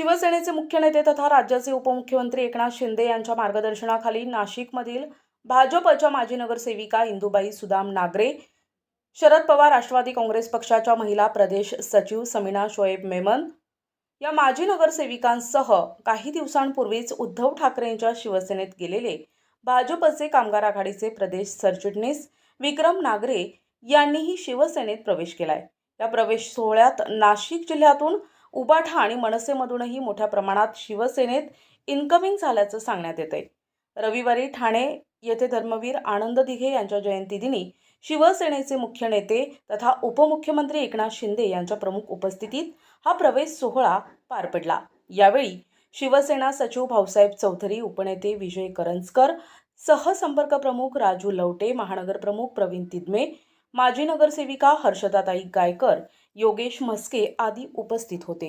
शिवसेनेचे मुख्य नेते तथा राज्याचे उपमुख्यमंत्री एकनाथ शिंदे यांच्या मार्गदर्शनाखाली नाशिकमधील भाजपच्या माजी नगरसेविका इंदुबाई सुदाम नागरे शरद पवार राष्ट्रवादी काँग्रेस पक्षाच्या महिला प्रदेश सचिव समीना शोएब मेमन या माजी नगरसेविकांसह काही दिवसांपूर्वीच उद्धव ठाकरेंच्या शिवसेनेत गेलेले भाजपचे कामगार आघाडीचे प्रदेश सरचिटणीस विक्रम नागरे यांनीही शिवसेनेत प्रवेश केलाय. या प्रवेश सोहळ्यात नाशिक जिल्ह्यातून उबाठा आणि मनसेमधूनही मोठ्या प्रमाणात शिवसेनेत इन्कमिंग झाल्याचं सांगण्यात येत आहे रविवारी ठाणे येथे धर्मवीर आनंद दिघे यांच्या जयंतीदिनी शिवसेनेचे मुख्य नेते तथा उपमुख्यमंत्री एकनाथ शिंदे यांच्या प्रमुख उपस्थितीत हा प्रवेश सोहळा पार पडला. यावेळी शिवसेना सचिव भाऊसाहेब चौधरी उपनेते विजय करंजकर सहसंपर्क प्रमुख राजू लवटे महानगर प्रमुख प्रवीण तिदमे माजी नगरसेविका हर्षदाताई गायकर योगेश म्हस्के आदी उपस्थित होते.